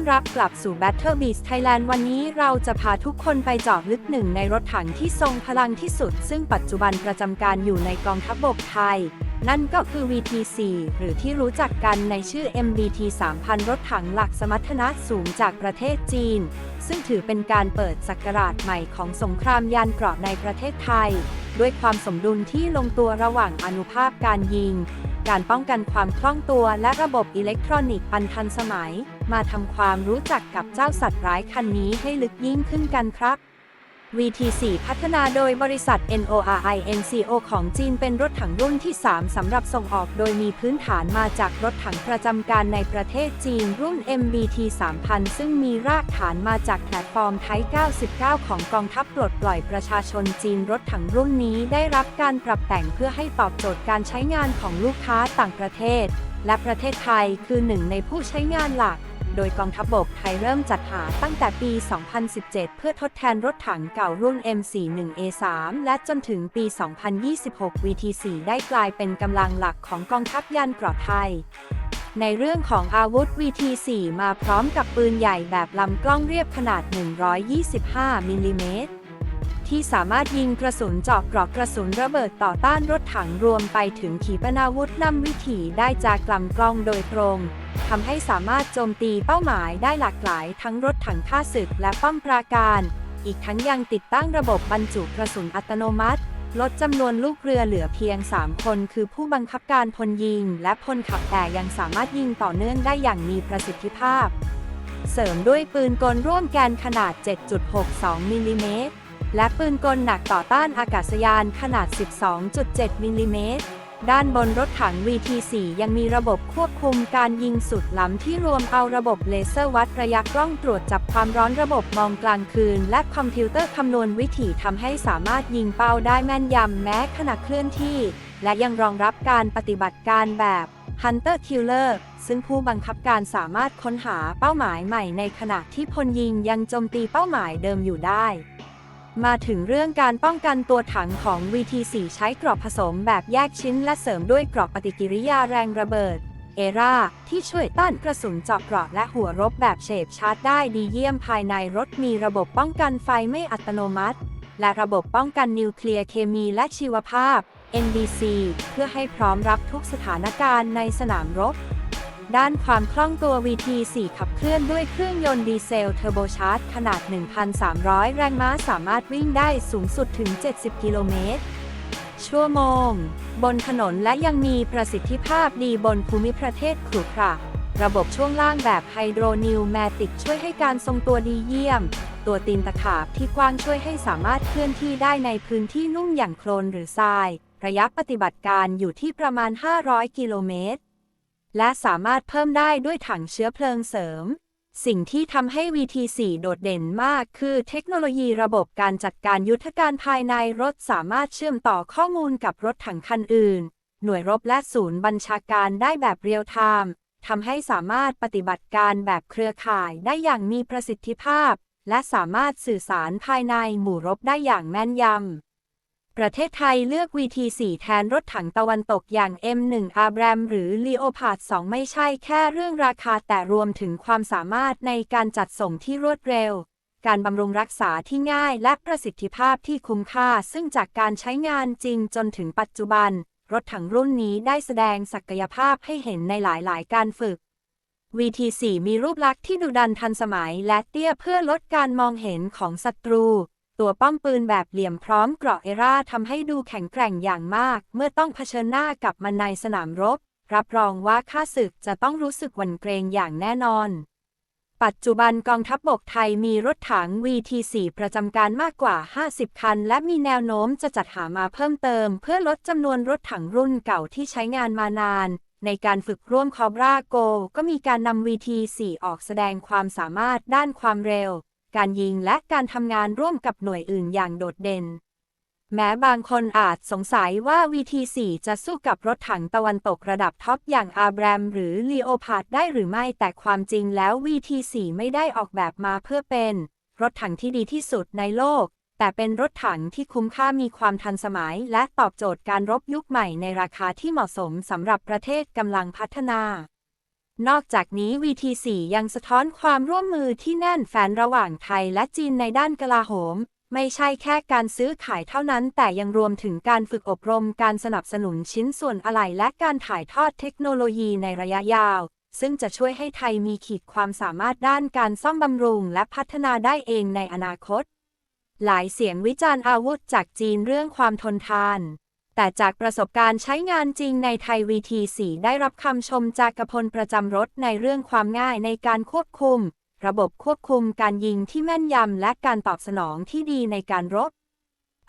อนรับกลับสู่ Battle Beast Thailand วันนี้เราจะพาทุกคนไปเจาะลึกหนึ่งในรถถังที่ทรงพลังที่สุด ซึ่งปัจจุบันประจำการอยู่ในกองทัพบกไทย นั่นก็คือ VT4 หรือที่รู้จักกันในชื่อ MBT 3000 รถถังหลักสมรรถนะสูงจากประเทศจีน ซึ่งถือเป็นการเปิดศักราชใหม่ของสงครามยานเกราะในประเทศไทย ด้วยความสมดุลที่ลงตัวระหว่างอนุภาพการยิง การป้องกันความคล่องตัวและระบบอิเล็กทรอนิกส์อันทันสมัย มาทำความรู้จักกับเจ้าสัตว์ร้ายคันนี้ให้ลึกยิ่งขึ้นกันครับ VT4 พัฒนาโดยบริษัท NORINCO ของจีนเป็นรถถังรุ่นที่ 3 สำหรับส่งออกโดยมีพื้นฐานมาจากรถถังประจำการในประเทศจีนรุ่น MBT 3000 ซึ่งมีรากฐานมาจากแพลตฟอร์มไทย 99 ของกองทัพปลดปล่อยประชาชนจีนรถถังรุ่นนี้ได้รับการปรับแต่งเพื่อให้ตอบโจทย์การใช้งานของลูกค้าต่างประเทศ และประเทศไทยคือหนึ่งในผู้ใช้งานหลัก โดยกองทัพบบกไทยเริ่มจัดหาตั้งแต่ปี 2017 เพื่อทดแทนรถถังเก่ารุ่น M41A3 และจนถึงปี 2026 VT4 ได้กลายเป็นกำลังหลักของกองทัพยานเกราะไทยในเรื่องของอาวุธ VT4 มาพร้อมกับปืนใหญ่แบบลำกล้องเรียบขนาด 125 มิลลิเมตร ที่สามารถยิงกระสุนเจาะเกราะกระสุนระเบิดต่อต้านรถถังรวมไปถึงขีปนาวุธนำวิถีได้จากลำกล้องโดยตรงทำให้สามารถโจมตีเป้าหมายได้หลากหลายทั้งรถถังฆ่าศึกและป้อมปราการ อีกทั้งยังติดตั้งระบบบรรจุกระสุนอัตโนมัติ ลดจำนวนลูกเรือเหลือเพียง 3 คน คือผู้บังคับการพลยิง และพลขับแต่ยังสามารถยิงต่อเนื่องได้อย่างมีประสิทธิภาพ เสริมด้วยปืนกลร่วมแกนขนาด 7.62มิลลิเมตร และปืนกลหนักต่อต้านอากาศยานขนาด 12.7 มิลลิเมตร ด้านบนรถถัง VT4 ยังมีระบบควบคุมการยิงสุดล้ำที่รวมเอาระบบเลเซอร์วัดระยะกล้องตรวจจับความร้อนระบบมองกลางคืน และคอมพิวเตอร์คำนวณวิถีทำให้สามารถยิงเป้าได้แม่นยำแม้ขณะเคลื่อนที่ และยังรองรับการปฏิบัติการแบบ Hunter Killer ซึ่งผู้บังคับการสามารถค้นหาเป้าหมายใหม่ในขณะที่พลยิงยังโจมตีเป้าหมายเดิมอยู่ได้ มาถึงเรื่องการป้องกันตัวถังของ VT4 ใช้กรอบผสมแบบแยกชิ้นและเสริมด้วยกรอบปฏิกิริยาแรงระเบิด เอราที่ช่วยต้านกระสุนเจาะเกราะและหัวรบแบบเฉบชาร์จได้ดีเยี่ยมภายในรถมีระบบป้องกันไฟไม่อัตโนมัติ และระบบป้องกันนิวเคลียร์เคมีและชีวภาพ NBC เพื่อให้พร้อมรับทุกสถานการณ์ในสนามรบ ด้านความคล่องตัว VT4 ขับเคลื่อนด้วยเครื่องยนต์ดีเซลเทอร์โบชาร์จขนาด 1,300 แรงม้าสามารถวิ่งได้สูงสุดถึง 70 กิโลเมตร ชั่วโมง บนถนนและยังมีประสิทธิภาพดีบนภูมิประเทศขรุขระระบบช่วงล่างแบบไฮโดรนิวแมติกช่วยให้การทรงตัวดีเยี่ยม ตัวตีนตะขาบที่กว้างช่วยให้สามารถเคลื่อนที่ได้ในพื้นที่นุ่มอย่างโคลนหรือทราย ระยะปฏิบัติการอยู่ที่ประมาณ 500 กิโลเมตร และสามารถเพิ่มได้ด้วยถังเชื้อเพลิงเสริม สิ่งที่ทำให้ VT4 โดดเด่นมากคือเทคโนโลยีระบบการจัดการยุทธการภายในรถสามารถเชื่อมต่อข้อมูลกับรถถังคันอื่น หน่วยรบและศูนย์บัญชาการได้แบบเรียลไทม์ทำให้สามารถปฏิบัติการแบบเครือข่ายได้อย่างมีประสิทธิภาพ และสามารถสื่อสารภายในหมู่รบได้อย่างแม่นยำ ประเทศไทยเลือก VT4 แทนรถถังตะวันตกอย่าง M1 Abram หรือ Leopard 2 ไม่ใช่แค่เรื่องราคาแต่รวมถึงความสามารถในการจัดส่งที่รวดเร็ว การบำรุงรักษาที่ง่ายและประสิทธิภาพที่คุ้มค่า ซึ่งจากการใช้งานจริงจนถึงปัจจุบัน รถถังรุ่นนี้ได้แสดงศักยภาพให้เห็นในหลายๆ การฝึก VT4 มีรูปลักษณ์ที่ดุดันทันสมัยและเตี้ยเพื่อลดการมองเห็นของศัตรู ตัวป้อมปืนแบบเหลี่ยมพร้อมเกราะเอราทำให้ดูแข็งแกร่งอย่างมาก เมื่อต้องเผชิญหน้ากับมันในสนามรบ รับรองว่าข้าศึกจะต้องรู้สึกหวั่นเกรงอย่างแน่นอน ปัจจุบันกองทัพบบกไทยมีรถถัง VT4 ประจำการมากกว่า 50 คัน และมีแนวโน้มจะจัดหามาเพิ่มเติม เพื่อลดจำนวนรถถังรุ่นเก่าที่ใช้งานมานานในการฝึกร่วมคอบราโก ก็มีการนำ VT4 ออกแสดงความสามารถด้านความเร็ว การยิงและการทำงานร่วมกับหน่วยอื่นอย่างโดดเด่น แม้บางคนอาจสงสัยว่า VT4 จะสู้กับรถถังตะวันตกระดับท็อปอย่างอาแบรมหรือ Leopard ได้หรือไม่แต่ความจริงแล้ว VT4 ไม่ได้ออกแบบมาเพื่อเป็น รถถังที่ดีที่สุดในโลก แต่เป็นรถถังที่คุ้มค่ามีความทันสมัย และตอบโจทย์การรบยุคใหม่ในราคาที่เหมาะสมสำหรับประเทศกำลังพัฒนา นอกจากนี้ VT4 ยังสะท้อนความร่วมมือที่แน่นแฟนระหว่างไทยและจีนในด้านกลาโหม ไม่ใช่แค่การซื้อขายเท่านั้น แต่ยังรวมถึงการฝึกอบรมการสนับสนุนชิ้นส่วนอะไหล่และการถ่ายทอดเทคโนโลยีในระยะยาว ซึ่งจะช่วยให้ไทยมีขีดความสามารถด้านการซ่อมบำรุง และพัฒนาได้เองในอนาคต หลายเสียงวิจารณ์อาวุธจากจีนเรื่องความทนทาน แต่จากประสบการณ์ใช้งานจริงในไทย VT4 ได้รับคำชมจากกพลประจำรถในเรื่องความง่ายในการควบคุม ระบบควบคุมการยิงที่แม่นยำและการตอบสนองที่ดีในการรบ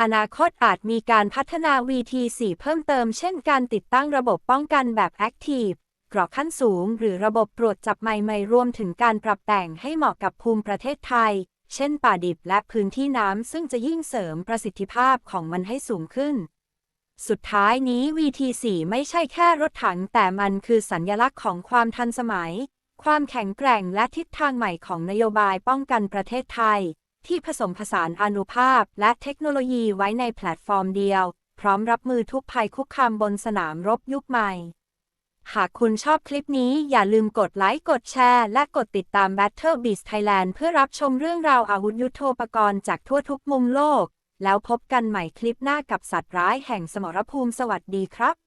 อนาคตอาจมีการพัฒนา VT4 เพิ่มเติมเช่นการติดตั้งระบบป้องกันแบบ Active กรอกขั้นสูง หรือระบบตรวจจับใหม่รวมถึงการปรับแต่งให้เหมาะกับภูมิประเทศไทย เช่นป่าดิบและพื้นที่น้ำซึ่งจะยิ่งเสริมประสิทธิภาพของมันให้สูงขึ้น สุดท้ายนี้ VT4 ไม่ใช่แค่รถถัง แต่มันคือสัญลักษณ์ของความทันสมัย ความแข็งแกร่งและทิศทางใหม่ของนโยบายป้องกันประเทศไทย ที่ผสมผสานอนุภาพและเทคโนโลยีไว้ในแพลตฟอร์มเดียว พร้อมรับมือทุกภัยคุกคามบนสนามรบยุคใหม่ หากคุณชอบคลิปนี้อย่าลืมกดไลค์กดแชร์ และกดติดตาม Battle Beast Thailand เพื่อรับชมเรื่องราวอาวุธยุโทโธปกรณ์จากทั่วทุกมุมโลก แล้วพบกันใหม่คลิปหน้ากับสัตว์ร้ายแห่งสมรภูมิสวัสดีครับ